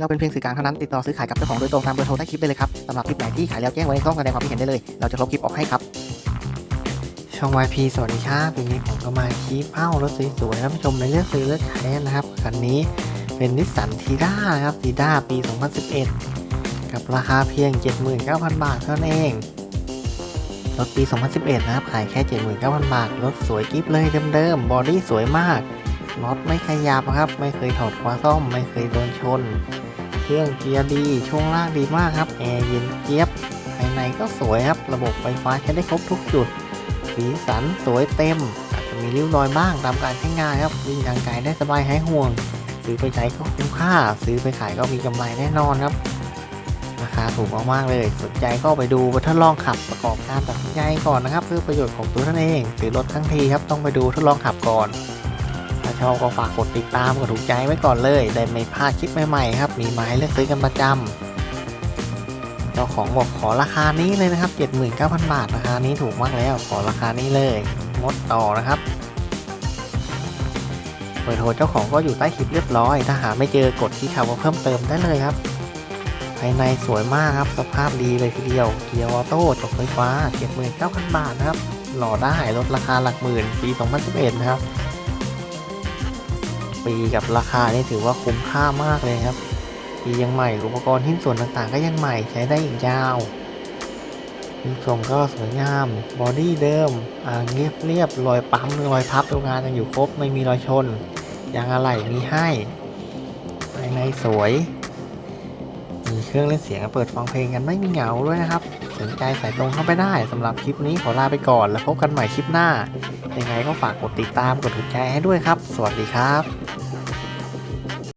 เราเป็นเพียงสื่อกลางเท่านั้นติดต่อซื้อขายกับเจ้าของโดยตรงตามเบอร์โทรใต้คลิปได้เลยครับสำหรับคลิปไหนที่ขายแล้วแจ้งไว้ในช่องแสดงความคิดเห็นได้เลย เราจะลบคลิปออกให้ครับ ช่อง YP สวัสดีครับปีนี้ผมก็มาคีบเอ้ารถสวยๆท่านผู้ชมในเลือกซื้อเลือกขายนะครับคันนี้เป็นนิสสันทีด้าครับทีด้าปี 2011 กับราคาเพียง 79,000 บาทเท่านั้นเองรถปี 2011 นะครับ ขายแค่ 79,000 บาท รถสวยกิ๊บเลยเดิมๆ บอดี้สวยมากน็อตไม่ขยับครับ ไม่เคยถอดคว้าซ่อม ไม่เคยโดนชน รื่องเกียร์ดี ช่วงล่างดีมากครับ แอร์เย็นเจี๊ยบ ภายในก็สวยครับ ระบบไฟฟ้าใช้ได้ครบทุกจุด สีสันสวยเต็ม อาจจะมีริ้วรอยบ้างตามการใช้งานครับ วิ่งทางไกลได้สบายหายห่วง ซื้อไปใช้ก็คุ้มค่า ซื้อไปขายก็มีกำไรแน่นอนครับ ราคาถูกมากๆเลย สนใจก็ไปดูทดลองขับประกอบการตัดสินใจก่อนนะครับเพื่อประโยชน์ของตัวท่านเอง ซื้อรถทั้งทีครับต้องไปดูทดลองขับก่อนาชอบก็ฝากกดติดตามกดถูกใจไว้ก่อนเลย ได้ไม่พลาดคลิปใหม่ๆครับ มีไม้เลือกซื้อกันประจำเจ้าของบอกขอราคานี้เลยนะครับ 79,000 บาทราคานี้ถูกมากแล้ว ขอราคานี้เลย งดต่อนะครับเบอร์โทรเจ้าของก็อยู่ใต้คลิปเรียบร้อย ถ้าหาไม่เจอกดที่คำว่าเพิ่มเติมได้เลยครับ ภายในสวยมากครับ สภาพดีเลยทีเดียว เกียร์ออโต้จบไฟฟ้า 79,000 บาทนะครับ หล่อได้ลดราคาหลักหมื่นปี 2011 นะครับ ปีกับราคานี่ถือว่าคุ้มค่ามากเลยครับปียังใหม่อุปกรณ์ทิ้นส่วนต่างๆ ก็ยังใหม่ใช้ได้อีกยาวรูปทรงก็สวยงาม บอดี้เดิมอ่างเรียบเรียบรอยปั๊มรอยพับโรงงานยังอยู่ครบไม่มีรอยชนยางอะไหล่มีให้ภายในสวย มีเครื่องเล่นเสียงเปิดฟังเพลงกันไม่มีเหงาด้วยนะครับ สนใจสายตรงเข้าไปได้สำหรับคลิปนี้ขอลาไปก่อน แล้วพบกันใหม่คลิปหน้า ยังไงก็ฝากกดติดตามกดถูกใจให้ด้วยครับ สวัสดีครับ